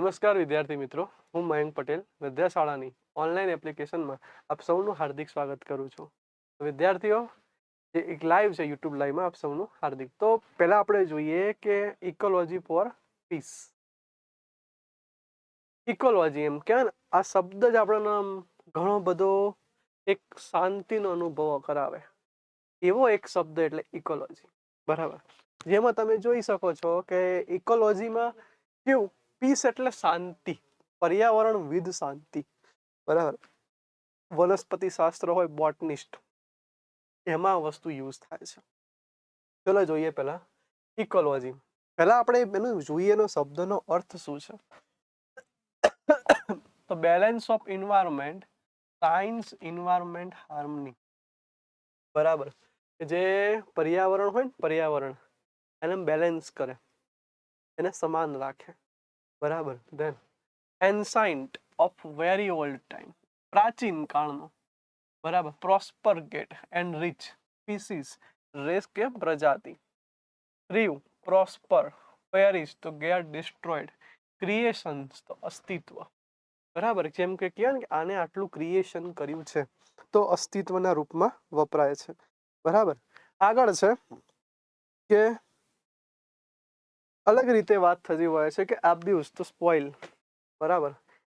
નમસ્કાર વિદ્યાર્થી મિત્રો, હું મયંક પટેલ, વિદ્યાશાળાની ઓનલાઈન એપ્લિકેશનમાં આપ સૌનું હાર્દિક સ્વાગત કરું છું. વિદ્યાર્થીઓ, જે એક લાઈવ છે યુટ્યુબ લાઈવમાં આપ સૌનું હાર્દિક. તો પહેલા આપણે જોઈએ કે ઇકોલોજી ફોર પીસ ઇકોલોજી એમ કે આ શબ્દ જ આપણને ઘણો બધો એક શાંતિનો અનુભવ કરાવે. એવો એક શબ્દ એટલે ઇકોલોજી બરાબર? જેમાં તમે જોઈ શકો છો કે ઇકોલોજીમાં કેવું પીસ એટલે શાંતિ, પર્યાવરણ વિદ શાંતિ. બરાબર? વનસ્પતિ શાસ્ત્ર હોય બોટનિસ્ટ, એમાં વસ્તુ યુઝ થાય છે. ચલો જોઈએ પહેલા ઇકોલોજી પહેલા આપણે એનું જોઈએ એનો શબ્દનો અર્થ શું છે? તો balance of environment science environment harmony બરાબર? જે પર્યાવરણ હોય ને પર્યાવરણ, એને બેલેન્સ કરે. એને સમાન રાખે. બરાબર then ancient of very old time પ્રાચીન કાળનો, બરાબર prosper get and rich species race કે પ્રજાતિ thrive prosper perish to get destroyed creations તો અસ્તિત્વ, બરાબર, જેમ કે કહે ને કે આને આટલું ક્રિએશન કર્યું છે, તો અસ્તિત્વના રૂપમાં વપરાય છે, બરાબર, આગળ છે કે અલગ રીતે વાત થતી હોય છે કે અબ્યુઝ તો સ્પોઇલ બરાબર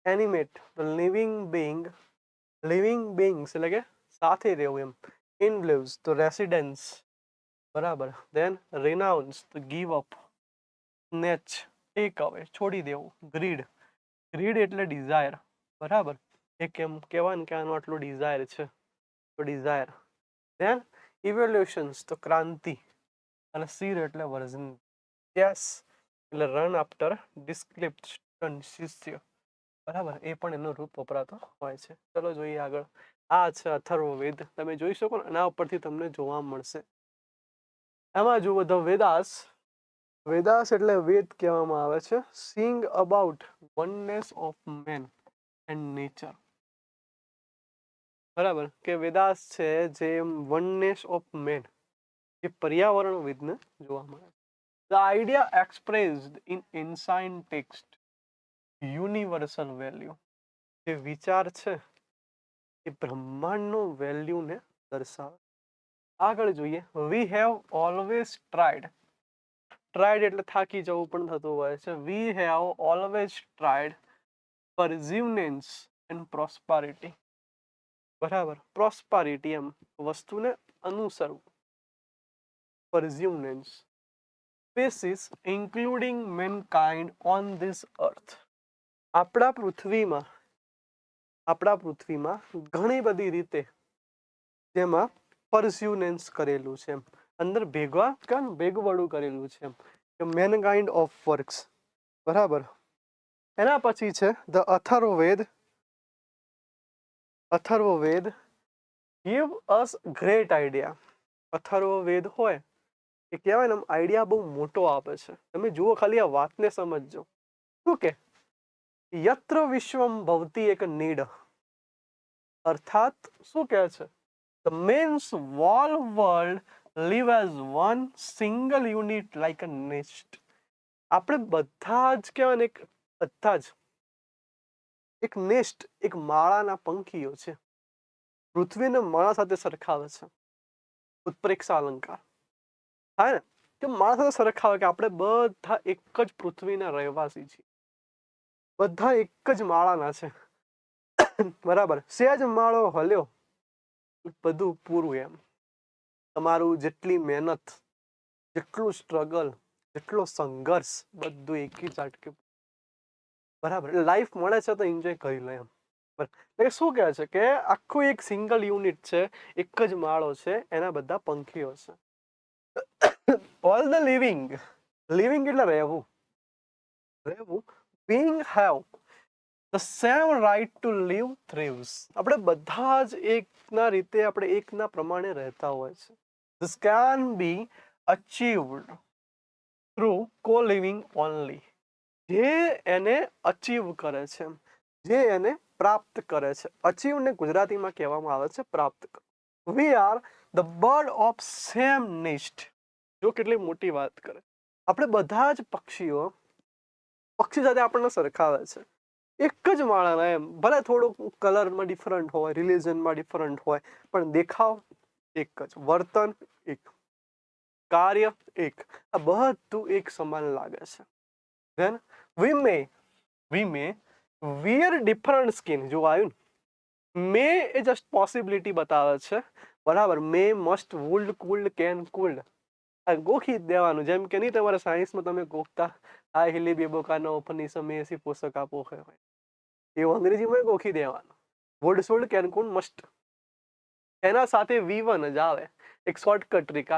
એનિમેટ તો લિવિંગ બિંગ લિવિંગ બિંગ્સ એટલે કે સાથે રહેવું એમ ઇન લિવ્સ તો રેસિડેન્સ બરાબર દેન રિનાઉન્સ તો ગીવ અપ નેચ ટેક અવે છોડી દેવું ગ્રીડ ગ્રીડ એટલે ડિઝાયર બરાબર એક એમ કહેવાય ને કે આનો આટલો ડિઝાયર છે તો ડિઝાયર દેન ઇવોલ્યુશન્સ તો ક્રાંતિ અને સીર એટલે વર્ઝન યસ એટલે રન આફ્ટર ડિસ્ક્રિપ્શન શિષ્ય બરાબર? એ પણ એનો રૂપ વપરાતો હોય છે. ચલો જોઈએ આગળ. આ છે અથર્વવેદ. તમે જોઈ શકો ને, એના ઉપરથી તમને જોવા મળશે. એમાં જુઓ ધ વેદાસ. વેદાસ એટલે વેદ કહેવામાં આવે છે. Sing about oneness of man and nature બરાબર? કે વેદાસ છે જે વનનેસ ઓફ મેન એ પર્યાવરણ વિદને જોવા મળે the idea expressed in ancient text universal value જે વિચાર છે, એ બ્રહ્માંડનો વેલ્યુને દર્શાવે. આગળ જોઈએ. We have always tried tried એટલે થાકી જવું પણ થતું હોય છે. We have always tried pursuance and prosperity બરાબર. પ્રોસ્પારિટી એમ વસ્તુને અનુસરવું. Pursuance species including mankind on this earth આપણા પૃથ્વીમાં આપણા પૃથ્વીમાં ઘણી બધી રીતે જેમાં પરસ્યુનેન્સ કરેલું છે. અંદર ભેગવા કાન ભેગવડું કરેલું છે. કે મેનકાઇન્ડ ઓફ વર્ક્સ બરાબર? એના પછી છે the Atharvaveda. Atharvaveda. Give us great idea Atharvaveda હોય. એ કહેવાય ને આઈડિયા બહુ મોટો આપે છે. તમે જુઓ ખાલી આ વાતને સમજજો. શું કે? યત્ર વિશ્વમ ભવતી એક નીડ. અર્થાત શું કહે છે? The men's whole world live as one single unit like a nest આપણે બધા જ કહેવાય ને, એક બધા જ, એક નેસ્ટ એક માળાના પંખીઓ છે. પૃથ્વીને માળા સાથે સરખાવે છે. ઉત્પ્રેક્ષા અલંકાર. થાય ને? કે માળા સાથે સરખાવે કે આપણે બધા એક જ પૃથ્વીના રહેવાસી છીએ. બધા એક જ માળાના છે. બરાબર. સહેજ માળો હલ્યો. બધું પૂરું એમ. તમારું જેટલી મહેનત, જેટલું સ્ટ્રગલ જેટલો સંઘર્ષ, બધું એકી ઝાટકે બરાબર. લાઈફ મળે છે તો એન્જોય કરી લે એમ. એટલે શું કહે છે કે આખું એક સિંગલ યુનિટ છે, એક જ માળો છે, એના બધા પંખીઓ છે. ઓલ ધ લિવિંગ લિવિંગ એટલે રહેવું. રહેવું. Being have the same right to live thrives આપણે બધા જ એકના રીતે, આપણે એકના પ્રમાણે રહેતા હોય છે. This can be achieved through co living only જે એને અચીવ કરે છે. જે એને પ્રાપ્ત કરે છે. અચીવ ને ગુજરાતીમાં કહેવામાં આવે છે પ્રાપ્ત. We are the bird of same nest જો કેટલી મોટી વાત કરે. આપણે બધા જ પક્ષીઓ, પક્ષી સાથે આપણને સરખાવે છે. એક જ માળાના એમ, ભલે થોડુંક કલરમાં ડિફરન્ટ હોય રિલિજનમાં ડિફરન્ટ હોય, પણ દેખાવ એક જ, વર્તન એક, કાર્ય એક. આ બધું એક સમાન લાગે છે. Then we may we may wear different skin જો આવ્યું ને મે એ જસ્ટ પોસિબિલિટી બતાવે છે. બરાબર may must would could can could આ ગોખી જ દેવાનું. જેમ કે નહીં, તમારે સાયન્સમાં તમે ગોખતા, આ હિલી બેબો કાનો ઓપની સમય એસી પુસ્તક આપો એવું અંગ્રેજીમાં ગોખી દેવાનું. Would should can could must એના સાથે વી વન જ આવે. એક શોર્ટકટ ટ્રીક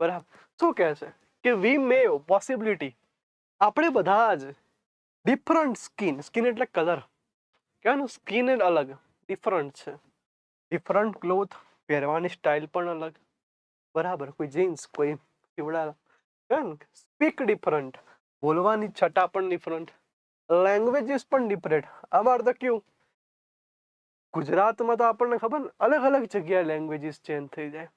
બરાબર. શું કહે છે? કે વી મે પોસિબિલિટી આપણે બધા જ ડિફરન્ટ સ્કિન સ્કિન એટલે કલર કહેવાનું સ્કિન અલગ. ડિફરન્ટ છે. ડિફરન્ટ ક્લોથ પહેરવાની સ્ટાઇલ પણ અલગ. બરાબર, કોઈ જીન્સ કોઈ પીવડા સ્પીક ડિફરન્ટ બોલવાની છટા પણ ડિફરન્ટ લેંગ્વેજીસ પણ ડિફરન્ટ અમારે તો કયું? ગુજરાતમાં તો આપણને ખબર અલગ અલગ જગ્યાએ લેંગ્વેજીસ ચેન્જ થઈ જાય.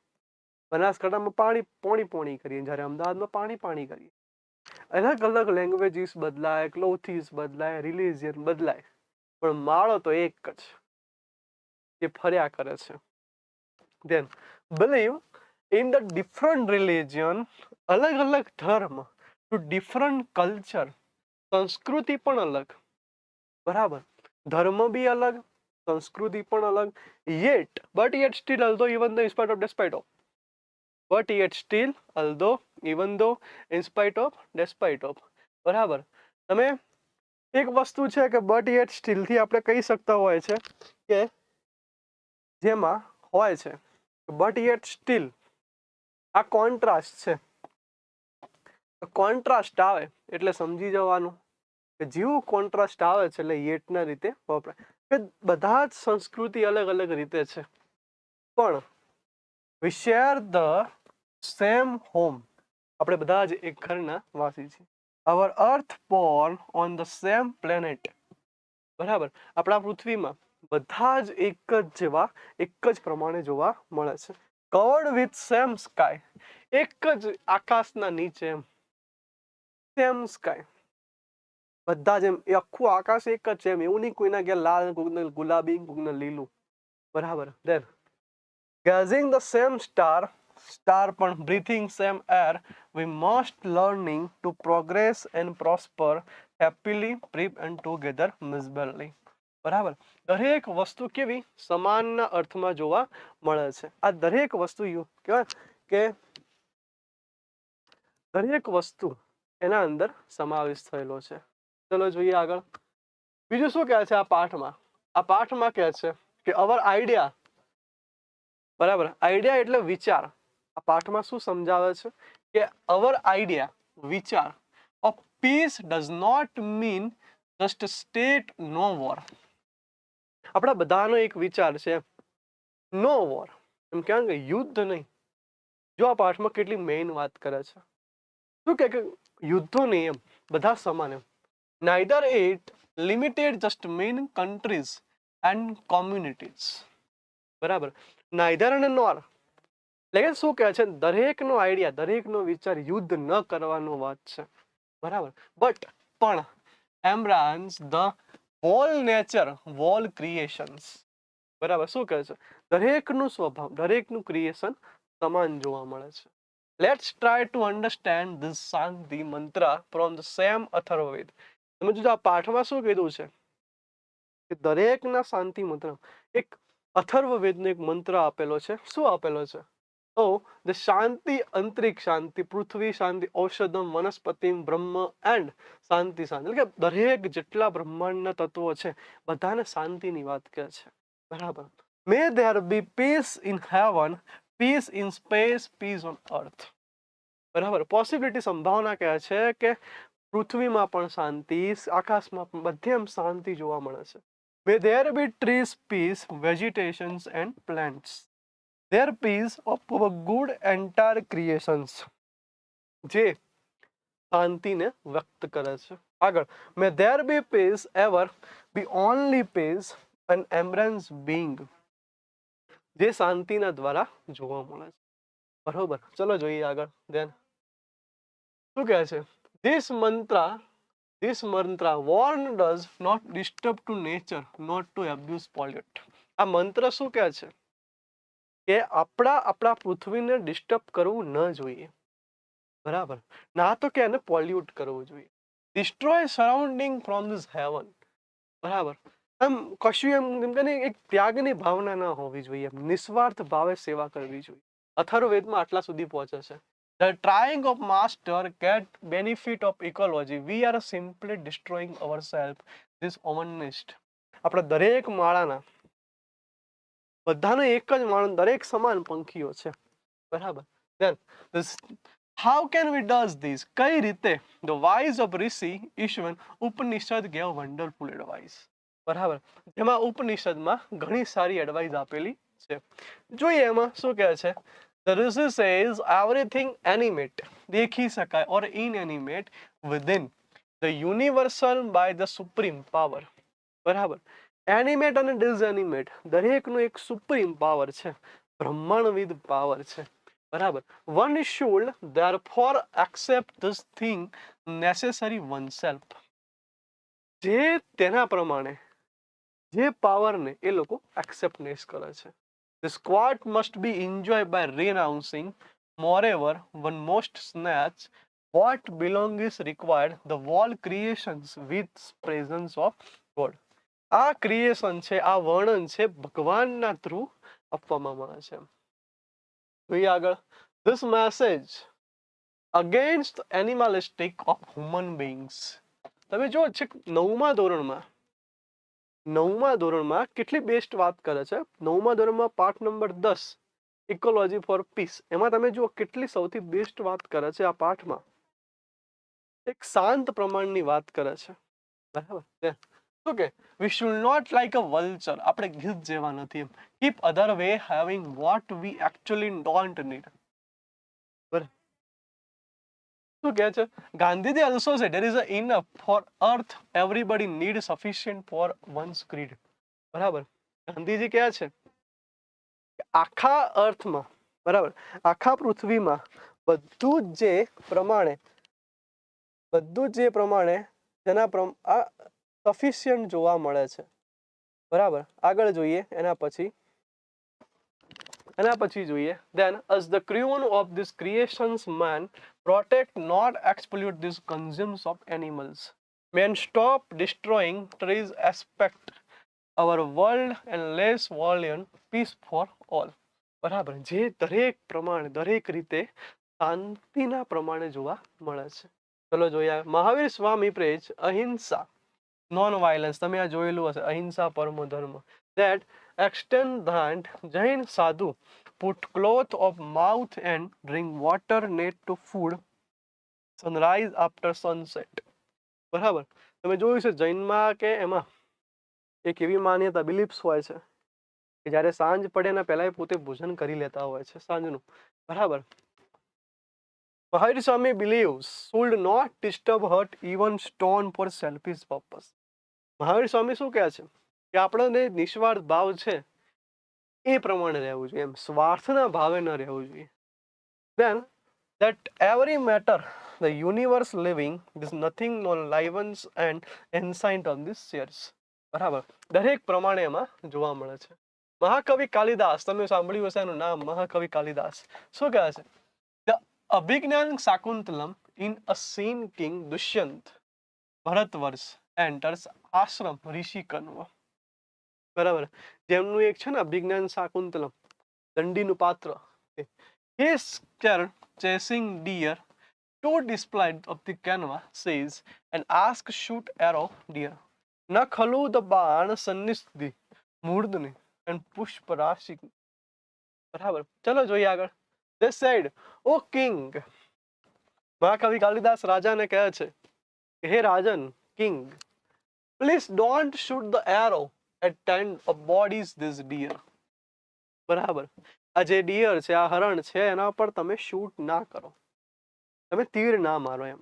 બનાસકાંઠામાં પાણી પોણી પોણી કરીએ, જ્યારે અમદાવાદમાં પાણી પાણી કરીએ. અલગ અલગ લેંગ્વેજીસ બદલાય ક્લોથીસ બદલાય રિલિજિયન બદલાય, પણ માળો તો એક જ, જે ફર્યા કરે છે. Then believe in the different religion અલગ અલગ ધર્મ ટુ ડિફરન્ટ કલ્ચર સંસ્કૃતિ પણ અલગ. બરાબર. ધર્મ બી અલગ, સંસ્કૃતિ પણ અલગ. Yet but yet still although even the in spite of despite of but yet still although even though in spite of despite of બરાબર. તમે એક વસ્તુ છે કે બટ યેટ સ્ટીલથી આપણે કહી શકતા હોય છે કે જેમાં હોય છે. બટ યેટ સ્ટીલ આ કોન્ટ્રાસ્ટ છે. કોન્ટ્રાસ્ટ આવે એટલે સમજી જવાનું કે જેવું કોન્ટ્રાસ્ટ આવે છે એટલે યેટના રીતે વપરાય. કે બધા જ સંસ્કૃતિ અલગ અલગ રીતે છે. પણ we share the same home આપણે બધા જ એક ઘરના વાસી છીએ. Our earth born on the same planet બરાબર? આપણા પૃથ્વીમાં બધા જ એક જ જેવા, એક જ પ્રમાણે જોવા મળે છે. Covered with same sky. એક જ આકાશના નીચે સેમ સ્કાય. બધા જેમ, એ આખું આકાશ એક જ છે એમ. એવું નહીં કોઈના ઘેર લાલ, કોઈને ગુલાબી, કોઈને લીલું. બરાબર. Then gazing the same star star પણ breathing same air we must learning to progress and prosper happily prep and together miserably બરાબર? દરેક વસ્તુ કેવી સમાનના અર્થમાં જોવા મળે છે. આ દરેક વસ્તુ યુ કે દરેક વસ્તુ એના અંદર સમાવેશ થયેલો છે. ચલો જોઈએ આગળ. બીજું શું કહે છે આ પાઠમાં? આ પાઠમાં કહે છે કે અવર આઈડિયા બરાબર? આઈડિયા એટલે વિચાર. આ પાઠમાં શું સમજાવે છે? કે અવર આઈડિયા વિચાર of peace does not mean just state no war આપણા બધાનો એક વિચાર છે, નો વોર એમ કહેવાય કે યુદ્ધ નહીં. જો આ પાઠમાં કેટલી મેઇન વાત કરે છે. શું કે યુદ્ધો નહીં એમ, બધા સમાન એમ. Neither it limited just main countries and communities બરાબર. નાઇધર અને નોર એટલે શું કહે છે? દરેકનો આઈડિયા દરેકનો વિચાર યુદ્ધ ન કરવાનો વાત છે. બરાબર. બટ પણ embrace the whole nature whole creations બરાબર? શું કહે છે? દરેકનું સ્વભાવ, દરેકનું ક્રિએશન સમાન જોવા મળે છે. Let's try to understand this shanti mantra from the same Atharvaveda તમે જો આ પાઠમાં શું કીધું છે? કે દરેકના શાંતિ મંત્ર, એક અથર્વવેદનો એક મંત્ર આપેલો છે. શું આપેલો છે? તો ધ શાંતિ અંતરિક્ષ શાંતિ પૃથ્વી શાંતિ ઔષધમ વનસ્પતિમ બ્રહ્મ એન્ડ શાંતિ શાંતિ એટલે કે દરેક જેટલા બ્રહ્માંડના તત્વો છે, બધાને શાંતિની વાત કહે છે. બરાબર. May there be peace in heaven peace in space peace on earth બરાબર. પોસિબિલિટી સંભાવના કહે છે કે પૃથ્વીમાં પણ શાંતિ, આકાશમાં પણ બધે એમ શાંતિ જોવા મળે છે. May there be trees peace vegetations and plants there peace of good entire creations જે શાંતિને વ્યક્ત કરે છે આગળ may there be peace ever be only peace an embrace being જે શાંતિના દ્વારા જોવા મળે છે બરોબર ચલો જોઈએ આગળ ધ્યાન શું કહે છે ધીસ મંત્ર This mantra warned us not disturb to nature, not to abuse pollute. આ મંત્ર શું કહે છે કે આપણા આપણા પૃથ્વીને ડિસ્ટર્બ કરવું ન જોઈએ. બરાબર? ના તો કે એને પોલ્યુટ કરવું જોઈએ. Destroy surrounding from this heaven બરાબર? એમ કશું એમ એમ કે એક ત્યાગની ભાવના ન હોવી જોઈએ. નિસ્વાર્થ ભાવે સેવા કરવી જોઈએ. અથર્વવેદમાં આટલા સુધી પહોંચે છે. The trying of master get benefit of ecology. We are simply destroying ourselves. This honest. આપણા દરેક માળાના બધાને એક જ માળા દરેક સમાન પંખીઓ છે બરાબર this how can we does this કઈ રીતે the wise of Rishi Ishwan Upanishad gave wonderful advice બરાબર જેમાં ઉપનિષદમાં ઘણી સારી એડવાઇસ આપેલી છે જોઈએ એમાં શું કહે છે The Rishi says everything animate, देखी શકાય or inanimate within the universal by the supreme power. બરાબર એનિમેટ અને ડિસએનિમેટ દરેકનો એક સુપ્રીમ પાવર છે બ્રહ્માંડવિદ પાવર છે બરાબર one should therefore accept this thing necessary one self જે તેના પ્રમાણે જે પાવરને એ લોકો એક્સેપ્ટનેસ કરે છે The squat must be enjoyed by renouncing. Moreover, one must snatch what belongs is required, the wall creations with presence of God. આ creation છે, આ વર્ણન છે, ભગવાનના થ્રુ આપવામાં આવે છે. જોઈએ આગળ. This message against animalistic of human beings તમે જો છે નવમા ધોરણમાં નવમા ધોરણમાં કેટલી બેસ્ટ વાત કરે છે? નવમા ધોરણમાં પાઠ નંબર દસ ઇકોલોજી ફોર પીસ એમાં તમે જુઓ કેટલી સૌથી બેસ્ટ વાત કરે છે આ પાઠમાં. એક શાંત પ્રમાણની વાત કરે છે. બરાબર? શું કે we should not like a vulture આપણે ગીધ જેવા નથી એમ. Keep other way having what we actually don't need બરાબર? શું કહે છે? ગાંધીજી ઓલ્સો છે there is a enough for earth everybody need sufficient for one's creed બરાબર? ગાંધીજી કહે છે આખા અર્થમાં બરાબર? આખા પૃથ્વીમાં બધું જ પ્રમાણે, બધું જ પ્રમાણે, જેના સફિશિયન્ટ જોવા મળે છે બરાબર આગળ જોઈએ એના પછી એના પછી જોઈએ then as the creation of this creations man protect not exploit this consumes of animals men stop destroying trees aspect our world and less volume peace for all બરાબર જે દરેક પ્રમાણે દરેક રીતે શાંતિના પ્રમાણે જોવા મળે છે ચલો જોઈએ મહાવીર સ્વામી પ્રેજ અહિંસા નોન વાયલન્સ તમે આ જોયેલું હશે, અહિંસા, પરમો ધર્મ. That extend that Jain sadhu put cloth of mouth and drink water, net to food, sunrise after sunset. બરાબર? તમે જોયું છે જૈનમાં કે એમાં એક એવી માન્યતા બિલીફ્સ હોય છે કે જ્યારે સાંજ પડે એના પહેલા પોતે ભોજન કરી લેતા હોય છે, સાંજનું. બરાબર? Mahavir Swami believes should not disturb hurt even stone for selfish purpose Mahavir Swami શું કહે છે? કે આપણને નિસ્વાર્થ ભાવ છે એ પ્રમાણે રહેવું જોઈએ, એમ સ્વાર્થના ભાવે ન રહેવું જોઈએ. Then that every matter, the universe living is nothing non livings and ancient on this shares. બરાબર? દરેક પ્રમાણે એમાં જોવા મળે છે. મહાકવિ કાલિદાસ, તમે સાંભળ્યું હશે એનું નામ, મહાકવિ કાલિદાસ. શું કહે છે? The Abhijnana Shakuntalam in a scene king Dushyant, Bharatvarsha enters ashram rishi Kanva બરાબર. જેમનું એક છે ને વિજ્ઞાન શાકુંતલમ, દંડીનું પાત્ર. He scare chasing deer to display of the canvas says and ask shoot arrow deer ન ખલુ દ બાણ સન્નિસ્ધિ મૂર્ધની એન્ડ પુષ્પ રાશિ. બરાબર. ચલો જોઈએ આગળ. દે સેડ ઓ કિંગ મહાકવિ કાલિદાસ રાજાને કહે છે હે રાજન king please don't shoot the arrow at ten of bodies this deer બરાબર આ જે ડિયર છે આ હરણ છે એના પર તમે શૂટ ના કરો તમે તીર ના મારો એમ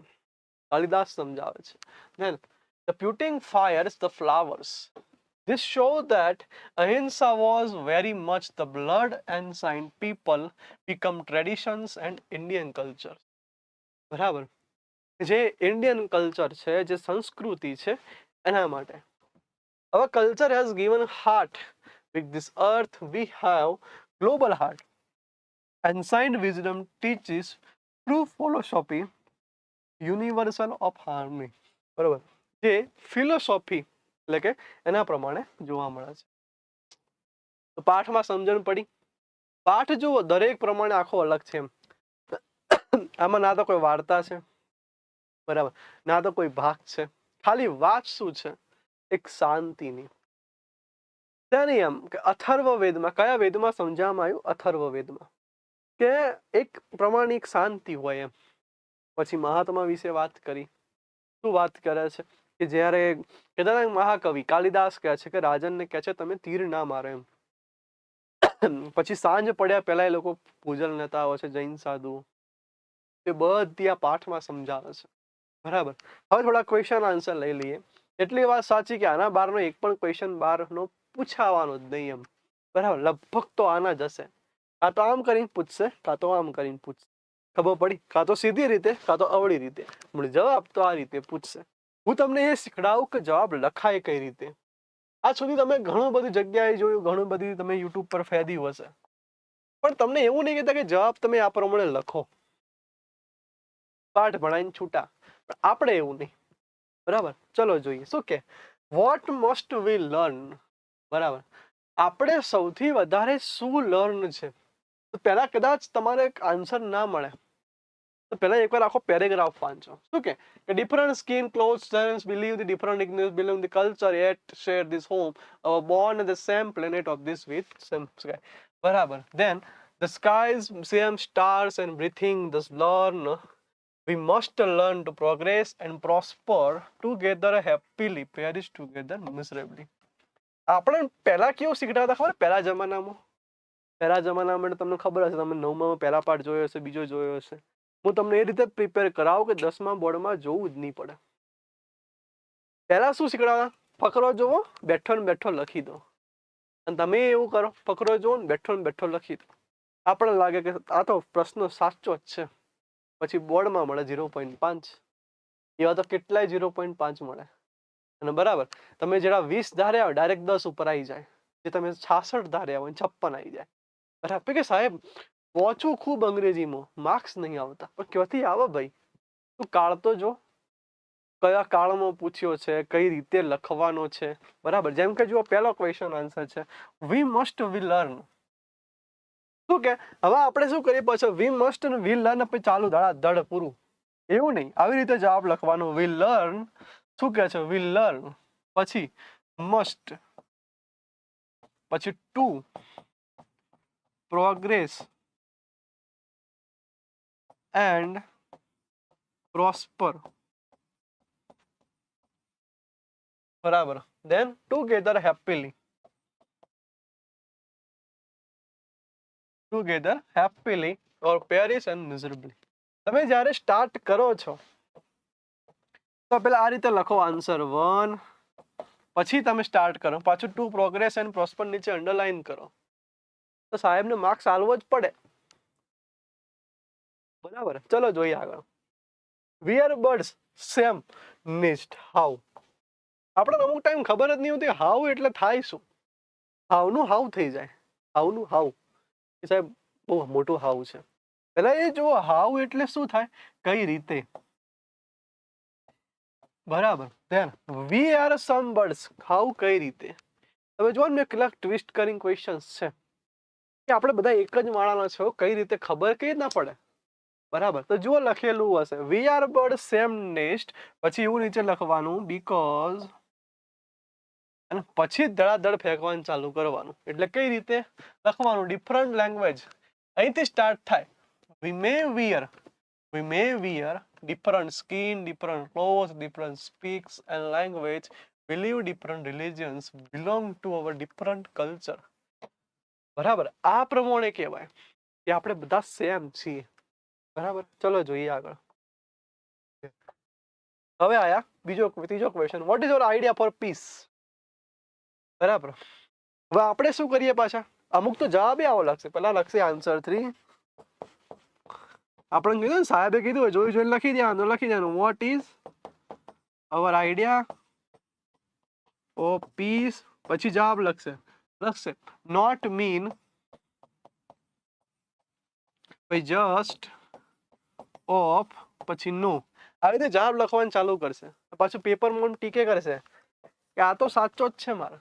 કાલિદાસ સમજાવે છે then the putting fires the flowers this show that ahimsa was very much the blood and sign people become traditions and indian culture બરાબર જે ઇન્ડિયન કલ્ચર છે જે સંસ્કૃતિ છે એના માટે હવે culture has given heart with this earth we have global heart ancient wisdom teaches true philosophy universal of harmony બરોબર જે ફિલોસોફી એટલે કે એના પ્રમાણે જોવા મળે છે તો પાઠમાં સમજણ પડી પાઠ જુઓ દરેક પ્રમાણે આખો અલગ છે એમ આમાં ના તો કોઈ વાર્તા છે બરાબર ના તો કોઈ ભાગ છે ખાલી વાત શું છે? એક શાંતિની. ત્યારે એમ કે અથર્વ વેદમાં, કયા વેદમાં સમજાવવામાં આવ્યું? અથર્વ વેદમાં. કે એક પ્રમાણિક શાંતિ હોય એમ. પછી મહાત્મા વિશે વાત કરી. શું વાત કરે છે? કે જ્યારે કેદારનાથ મહાકવિ કાલિદાસ કહે છે કે, રાજનને કહે છે, તમે તીર ના મારો એમ. પછી સાંજ પડ્યા પહેલા એ લોકો પૂજન લેતા હોય છે, જૈન સાધુ એ બધી આ પાઠમાં સમજાવે છે. બરાબર. હવે થોડા ક્વેશ્ચન આન્સર લઈ લઈએ. એટલી વાત સાચી કે આના બારનો એક પણ ક્વેશ્ચન બારનો પૂછાવાનો જ નહીં એમ. બરાબર. લગભગ તો આના જ હશે. કાં તો આમ કરીને પૂછશે, કાં તો આમ કરીને પૂછશે. ખબર પડી? કાં તો સીધી રીતે, કાં તો અવળી રીતે. પણ જવાબ તો આ રીતે પૂછશે. હું તમને એ શીખડાવું કે જવાબ લખાય કઈ રીતે? આજ સુધી તમે ઘણું બધું જગ્યાએ જોયું, ઘણું બધી તમે યુટ્યુબ પર ફેદ્યું હશે. પણ તમને એવું નહીં કહેતા કે જવાબ તમે આ પ્રમાણે લખો. પાઠ ભણાઈને છૂટા. પણ આપણે એવું નહીં. બરાબર? ચલો જોઈએ. શું કે? વોટ મસ્ટ વી લર્ન બરાબર. આપણે સૌથી વધારે શું લર્ન છે? તો પહેલા કદાચ તમારે આન્સર ના મળે. તો પહેલા એકવાર આખો પેરેગ્રાફ વાંચો. શું કે? Different skin cloth sense believe the different ઇગ્નિસ believe the culture at share this home born the same planet of this with same sky બરાબર. Then the skies same stars and breathing the learn we must learn to progress and prosper together happily, perish together miserably. આપણે પહેલા કેવું શીખડાવતા ખબર પહેલા જમાનામાં. પહેલા જમાનામાં તમને ખબર હશે, તમે નવમાં પહેલા પાઠ જોયો હશે, બીજો જોયો હશે. હું તમને એ રીતે પ્રિપેર કરાવું કે દસમા બોર્ડમાં જોવું જ નહીં પડે. પહેલા શું શીખડાવતા ફકરો જોવો, બેઠો ને બેઠો લખી દો. અને તમે એવું કરો, ફકરો જોવો ને બેઠો ને બેઠો લખી દો. આપણને લાગે કે આ તો પ્રશ્ન સાચો જ છે. પછી બોર્ડમાં મળે ઝીરો પોઈન્ટ પાંચ. એવા તો કેટલાય ઝીરો પોઈન્ટ પાંચ મળે. અને બરાબર, તમે જેડા વીસ ધાર્યા હોય ડાયરેક્ટ દસ ઉપર આવી જાય. જે તમે છાસઠ ધાર્યા હોય, છપ્પન આવી જાય. બરાબર, કે સાહેબ વાંચવું ખૂબ અંગ્રેજીમાં માર્ક્સ નહીં આવતા. પણ ક્યાંથી આવે ભાઈ? તું કાળ તો જો. કયા કાળમાં પૂછ્યો છે, કઈ રીતે લખવાનો છે? બરાબર, જેમ કે જુઓ, પહેલો ક્વેશ્ચન આન્સર છે. વી મસ્ટ વી લર્ન શું કે? હવે આપણે શું કરીએ પછી? વી મસ્ટ અને વી લર્ન પછી ચાલુ દાડા દડ પૂરું. એવું નહીં. આવી રીતે જવાબ લખવાનો. વી લર્ન શું કહે છે? વી લર્ન પછી મસ્ટ પછી ટુ પ્રોગ્રેસ એન્ડ પ્રોસ્પર બરાબર. Then together happily together happily or perish and miserably તમે જ્યારે સ્ટાર્ટ કરો છો, તો પેલા આ રીતે લખો આન્સર વન પછી તમે સ્ટાર્ટ કરો, પાછું ટુ પ્રોગ્રેસ એન્ડ પ્રોસ્પર નીચે અંડરલાઈન કરો. તો સાહેબને માર્ક્સ આલવો જ પડે. બરાબર? ચલો જોઈએ આગળ. We're birds same nest how આપણે અમુક ટાઈમ ખબર જ નહીં હોતી હાઉ એટલે થાય શું? હાવનું હાવ થઈ જાય. હાવનું હાવ કે સાહેબ બહુ મોટું હાવ છે. પહેલા એ જુઓ, હાવ એટલે શું થાય? કઈ રીતે? બરાબર. ધ્યાન વી આર સમ બર્ડ્સ હાવ કઈ રીતે? તમે જુઓ ને, મેં કેટલાક ટ્વિસ્ટ કરીને ક્વેશ્ચન્સ છે. કે આપણે બધા એક જ માળાના છો, કઈ રીતે ખબર કઈ ના પડે? બરાબર. તો જુઓ લખેલું હશે. We are bird same nest પછી એવું નીચે લખવાનું બીકોઝ અને પછી ધડાધડ ફેંકવાનું ચાલુ કરવાનું. એટલે કઈ રીતે? લખવાનું ડિફરન્ટ લેંગ્વેજ અહીંથી સ્ટાર્ટ થાય. We may wear we may wear different skin different cloth different speaks and language believe different religions belong to our different culture બરાબર? આ પ્રમાણે કહેવાય કે આપણે બધા સેમ છીએ. બરાબર? ચલો જોઈએ આગળ. હવે આયા બીજો, ત્રીજો question what is your idea for peace બરાબર. હવે આપણે શું કરીએ પાછા? અમુક તો જવાબ આવો લાગશે. પેલા લખશે આન્સર થ્રી આપણને કીધું ને સાહેબે કીધું હોય, જોઈ જોઈને લખી દેવાનું લખી દેવાનું. What is our idea of peace પછી જવાબ લખશે. લખશે. નોટ મીન પછી જસ્ટ ઓફ પછી નો આવી રીતે જવાબ લખવાનું ચાલુ કરશે. પાછું પેપર મોન ટીકે કરશે. કે આ તો સાચો જ છે મારે.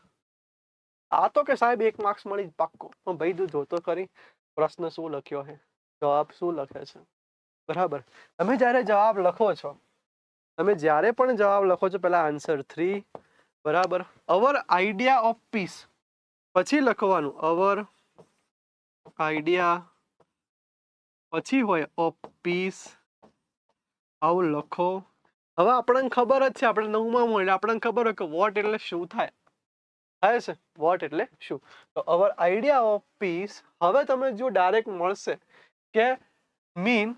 આ તો કે સાહેબ એક માર્ક્સ મળી પાક્કો. પણ ભાઈ તું જોતો ખરી, પ્રશ્ન શું લખ્યો છે જવાબ શું લખે છે? બરાબર. તમે જ્યારે જવાબ લખો છો, તમે જ્યારે પણ જવાબ લખો છો પહેલાં આન્સર થ્રી બરાબર. અવર આઈડિયા ઓફ પીસ પછી લખવાનું અવર આઈડિયા પછી હોય ઓફ પીસ આવું લખો. હવે આપણને ખબર જ છે, આપણે નવમાં હોય એટલે આપણને ખબર હોય કે વોટ એટલે શું થાય. થાય છે. વોટ એટલે શું? તો અવર આઈડિયા ઓફ પીસ હવે તમને જો ડાયરેક્ટ મળશે કે mean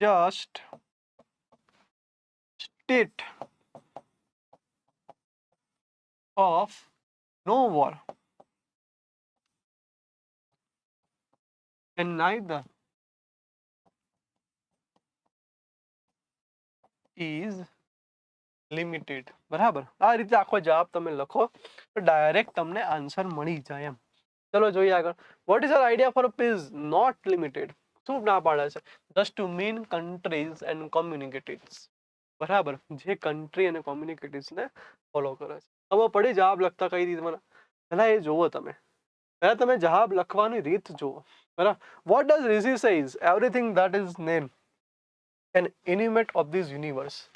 just state of no war. And neither is limited. બરાબર? આ રીતે આખો જવાબ તમે લખો, તો ડાયરેક્ટ તમને આન્સર મળી જાય એમ. ચલો જોઈએ આગળ. What is our idea for peace not limited શું ના પાડે છે? Just to mean countries and communities બરાબર? જે કન્ટ્રી અને કોમ્યુનિકેટિવ્સને ફોલો કરે છે. હવે પડી? જવાબ લખતા કઈ રીતે મને? પહેલા એ જુઓ તમે. પહેલા તમે જવાબ લખવાની રીત જુઓ. બરાબર? What does rishi says everything that is name an animate of this universe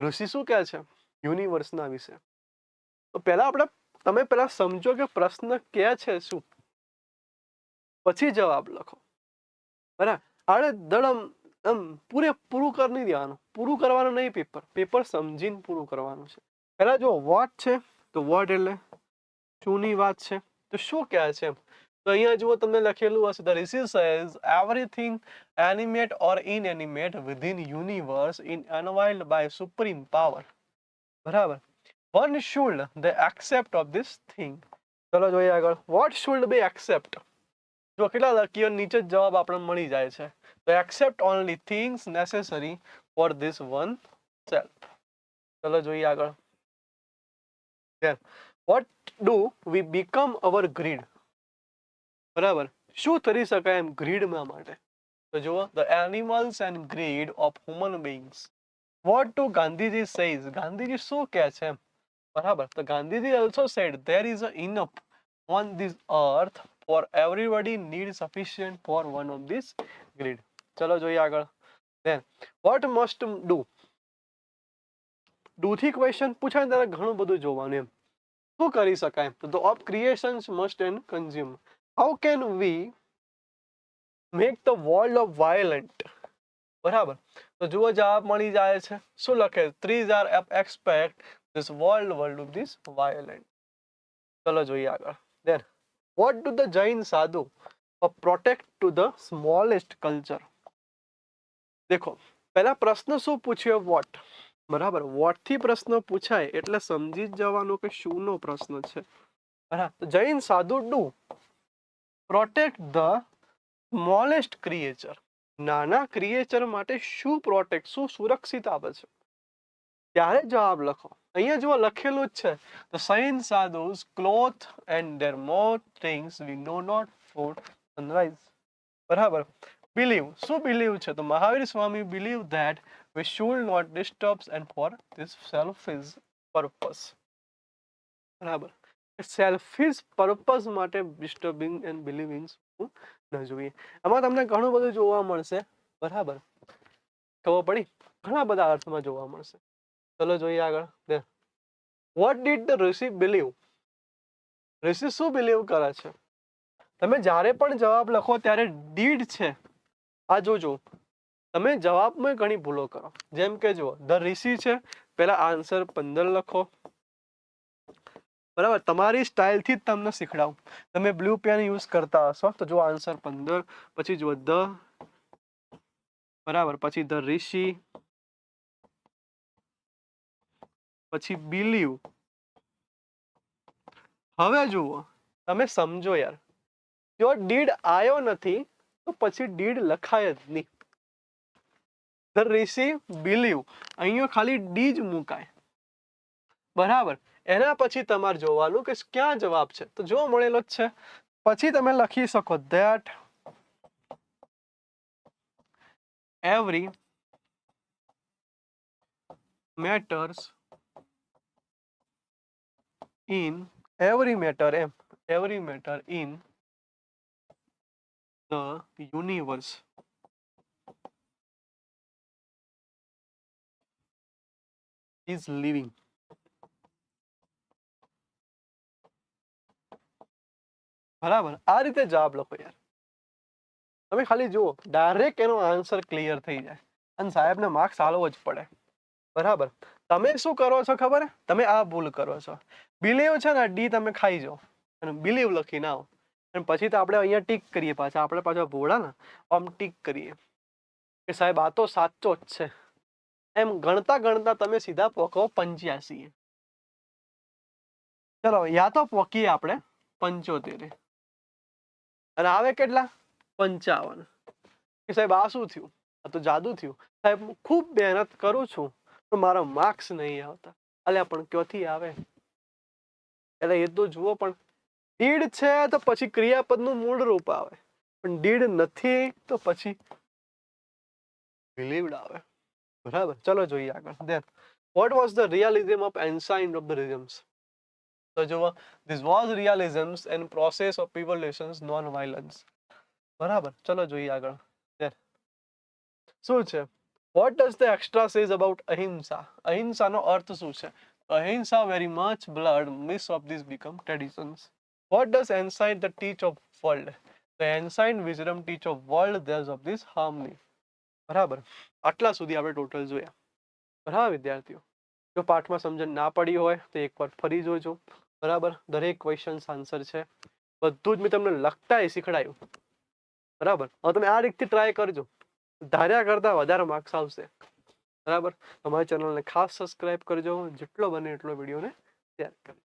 ઋષિ શું કહે છે? યુનિવર્સના વિશે. તો પહેલા આપણે, તમે પહેલા સમજો કે પ્રશ્ન કે છે શું? પછી જવાબ લખો. બરાબર? આડે દડમ આમ પૂરેપૂરું કરી નહીં દેવાનું. પૂરું કરવાનું નહીં પેપર. પેપર સમજીને પૂરું કરવાનું છે. પહેલા જો વોટ છે, તો વોટ એટલે શુંની વાત છે? તો શું કહે છે એમ? તો અહીંયા જુઓ તમને લખેલું હશે the rishis says everything animate or inanimate within universe in unveiled by supreme power બરાબર? One should the accept of this thing ચલો જોઈએ આગળ. વોટ શુડ બી એક્સેપ્ટ જો કેટલા લખીઓ નીચે જ જવાબ આપણને મળી જાય છે. તો accept only things necessary for this one self ચલો જોઈએ આગળ. What do we become our greed બરાબર? શું કરી શકાય એમ ગ્રીડમાં માટે? તો જુઓ, the animals and greed of human beings. What to Gandhiji says Gandhiji શું કહે છે એમ? બરાબર? તો Gandhiji also said there is a enough on this earth for everybody need sufficient for one of this greed ચલો જોઈએ આગળ. Then what must do ડુથી ક્વેશ્ચન પૂછાય ત્યારે ઘણું બધું જોવાનું એમ. શું કરી શકાય તો the of creations must and consume how can we make the world of violent બરાબર. તો જુઓ જવાબ મળી જાય છે, શું લખે? ત્રીસ are expect this world world of this violent ચલો જોઈએ આગળ. Then what do the Jain sadhu protect to the smallest culture દેખો, પહેલા પ્રશ્ન શું પૂછ્યો? વોટ બરાબર. વોટથી પ્રશ્ન પૂછાય? એટલે સમજી જ જવાનું કે શુંનો પ્રશ્ન છે. બરાબર. તો Jain sadhu do protect the smallest creature નાના ક્રિએચર માટે શું પ્રોટેક્ટ શું સુરક્ષિત આપે છે ત્યારે જવાબ લખો. અહીંયા જો લખેલું જ છે. The saint sadhus cloth and their more things we know not for sunrise બરાબર? બિલીવ શું બિલીવ છે? તો Mahavir Swami believe that we should not disturbs and for this self is purpose બરાબર? સેલ્ફિશ પર્પઝ માટે disturbing and believing ન જોઈએ. એમાં તમને ઘણું બધું જોવા મળશે. બરાબર? ખબર પડી? ઘણા બધા અર્થમાં જોવા મળશે. ચલો જોઈએ આગળ. What did the rishi believe ઋષિ શું બિલીવ કરે છે? તમે જ્યારે પણ જવાબ લખો ત્યારે ડીડ છે. આ જોજો. તમે જવાબમાં ઘણી ભૂલો કરો. જેમ કે જુઓ ધ ઋષિ છે. પહેલા આન્સર પંદર લખો. બરાબર? તમારી સ્ટાઇલથી જ તમને શીખડાવું. તમે બ્લુ પેન યુઝ કરતા હશો, તો જો આન્સર પંદર, પછી જુઓ ધ બરાબર, પછી ધ ઋષિ, પછી બિલીવ. હવે જુઓ, તમે સમજો યાર. જો ડીડ આવ્યો નથી, તો પછી ડીડ લખાય જ નહીં. The rishi believe. અહીંયા ખાલી ડી જ મુકાય. બરાબર? એના પછી તમારે જોવાનું કે ક્યાં જવાબ છે તો જો મળેલો જ છે પછી તમે લખી શકો that every matters in every matter em every matter in the universe is living બરાબર? આ રીતે જવાબ લખો યાર. તમે ખાલી જુઓ ડાયરેક્ટ એનો આન્સર ક્લિયર થઈ જાય. અને સાહેબને માર્ક્સ આલવો જ પડે. બરાબર? તમે શું કરો છો ખબર? તમે આ ભૂલ કરો છો. બિલીવ છે ને ડી તમે ખાઈ જાઓ. અને બિલીવ લખીને આવો. અને પછી તો આપણે અહીંયા ટીક કરીએ પાછા. આપણે પાછા ભોળા ને, આમ ટીક કરીએ. કે સાહેબ, આ તો સાચો જ છે. એમ ગણતા ગણતા તમે સીધા પોકો પંચ્યાસી ચલો, યા તો પોકીએ આપણે પંચોતેરે. અને આવે કેટલા? પંચાવન. કે સાહેબ આ શું થયું? આ તો જાદુ થયું. સાહેબ હું ખૂબ મહેનત કરું છું પણ મારા માર્ક્સ નહીં આવતા. અલ્યા પણ ક્યોથી આવે? એટલે એ તો જુઓ પણ. દીડ છે તો પછી ક્રિયાપદનું મૂળ રૂપ આવે. પણ દીડ નથી તો પછી બિલીવડ આવે. બરાબર. ચલો જોઈએ આગળ. Then what was the realism of ancient of the rishis તો જુઓ this was realisms and process of evolutions non violence બરાબર ચલો જોઈએ આગળ દેન શું છે what does the extra says about ahimsa અહિંસાનો અર્થ શું છે ahimsa very much blood miss of this become traditions what does ancient the teach of world the ancient wisdom teach of world these of this harmony બરાબર આટલા સુધી આપણે total જોયા બરાબર વિદ્યાર્થીઓ જો પાઠમાં સમજણ ના પડી હોય તો એકવાર ફરી જોજો બરાબર? દરેક ક્વેશ્ચન્સ આન્સર છે. બધું જ મેં તમને લખતા શીખડાયું. બરાબર? હવે તમે આ રીતથી ટ્રાય કરજો. ધાર્યા કરતા વધારે માર્ક્સ આવશે. બરાબર? અમારી ચેનલને ખાસ સબસ્ક્રાઇબ કરજો. જેટલો બને એટલો વિડીયોને શેર કરજો.